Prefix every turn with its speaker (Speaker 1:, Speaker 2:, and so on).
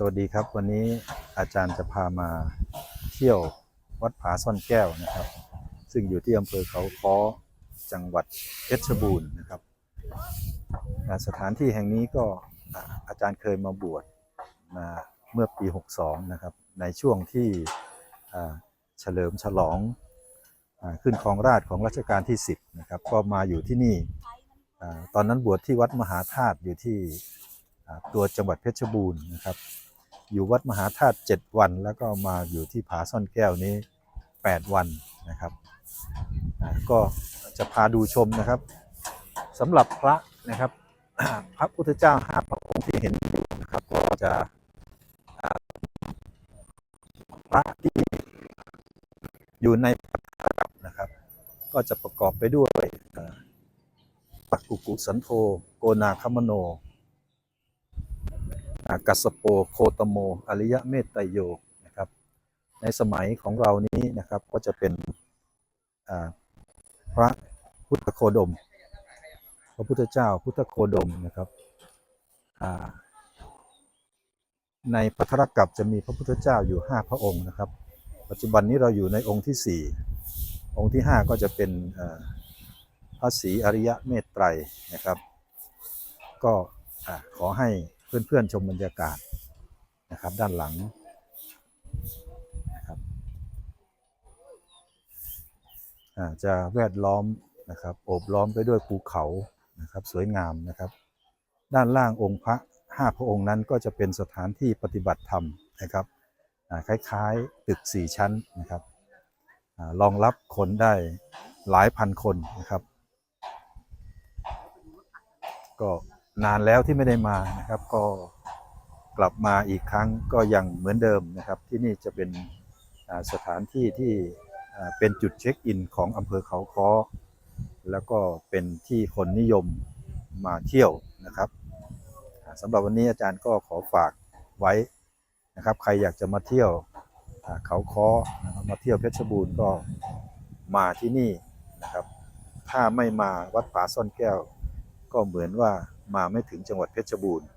Speaker 1: สวัสดีครับ วันนี้อาจารย์จะพามาเที่ยววัดผาซ่อนแก้วนะครับ ซึ่งอยู่ที่อำเภอเขาค้อจังหวัดเพชรบูรณ์นะครับสถานที่แห่งนี้ก็อาจารย์เคยมาบวชมาเมื่อปี 62 นะครับ ในช่วงที่เฉลิมฉลองอขึ้นครองราชของรัชกาลที่ 10 นะครับ ก็มาอยู่ที่นี่ตอนนั้นบวชที่วัดมหาธาตุอยู่ที่ตัวจังหวัดเพชรบูรณ์นะครับ อยู่วัดมหาธาตุ7วัน แล้วก็มาอยู่ที่ผาซ่อนแก้วนี้ 8 วันนะครับก็จะพาดูชมนะครับสำหรับพระนะครับพระพุทธเจ้าห้าพระองค์ที่เห็นอยู่นะครับก็จะพระที่อยู่ในพระธาตุนะครับ ก็จะประกอบไปด้วยปักกุกุสันโธโกนาคมโน กัสโปโคตโม อริยะเมตไตโยนะครับ ในสมัยของเรานี้นะครับก็จะเป็นพระพุทธโคดม พระพุทธเจ้าพุทธโคดมนะครับในพัทธรกับจะมีพระพุทธเจ้าอยู่ห้าพระองค์นะครับ ปัจจุบันนี้เราอยู่ในองค์ที่สี่องค์ที่ห้าก็จะเป็นพระศรีอริยะเมตไตรนะครับ ก็ขอให้ เพื่อนๆชมบรรยากาศนะครับ ด้านหลังนะครับจะแวดล้อมนะครับโอบล้อมไปด้วยภูเขานะครับ สวยงามนะครับ ด้านล่างองค์พระห้าพระองค์นั้นก็จะเป็นสถานที่ปฏิบัติธรรมนะครับคล้ายๆตึกสี่ชั้นนะครับรองรับคนได้หลายพันคนนะครับ ก็ นานแล้วที่ไม่ได้มานะครับ ก็กลับมาอีกครั้งก็ยังเหมือนเดิมนะครับ ที่นี่จะเป็นสถานที่ที่เป็นจุดเช็คอินของอำเภอเขาค้อแล้วก็เป็นที่คนนิยมมาเที่ยวนะครับสำหรับวันนี้อาจารย์ก็ขอฝากไว้นะครับ ใครอยากจะมาเที่ยวเขาค้อนะครับมาเที่ยวเพชรบูรณ์ก็มาที่นี่นะครับ ถ้าไม่มาวัดผาซ่อนแก้ว ก็เหมือนว่ามาไม่ถึงจังหวัดเพชรบูรณ์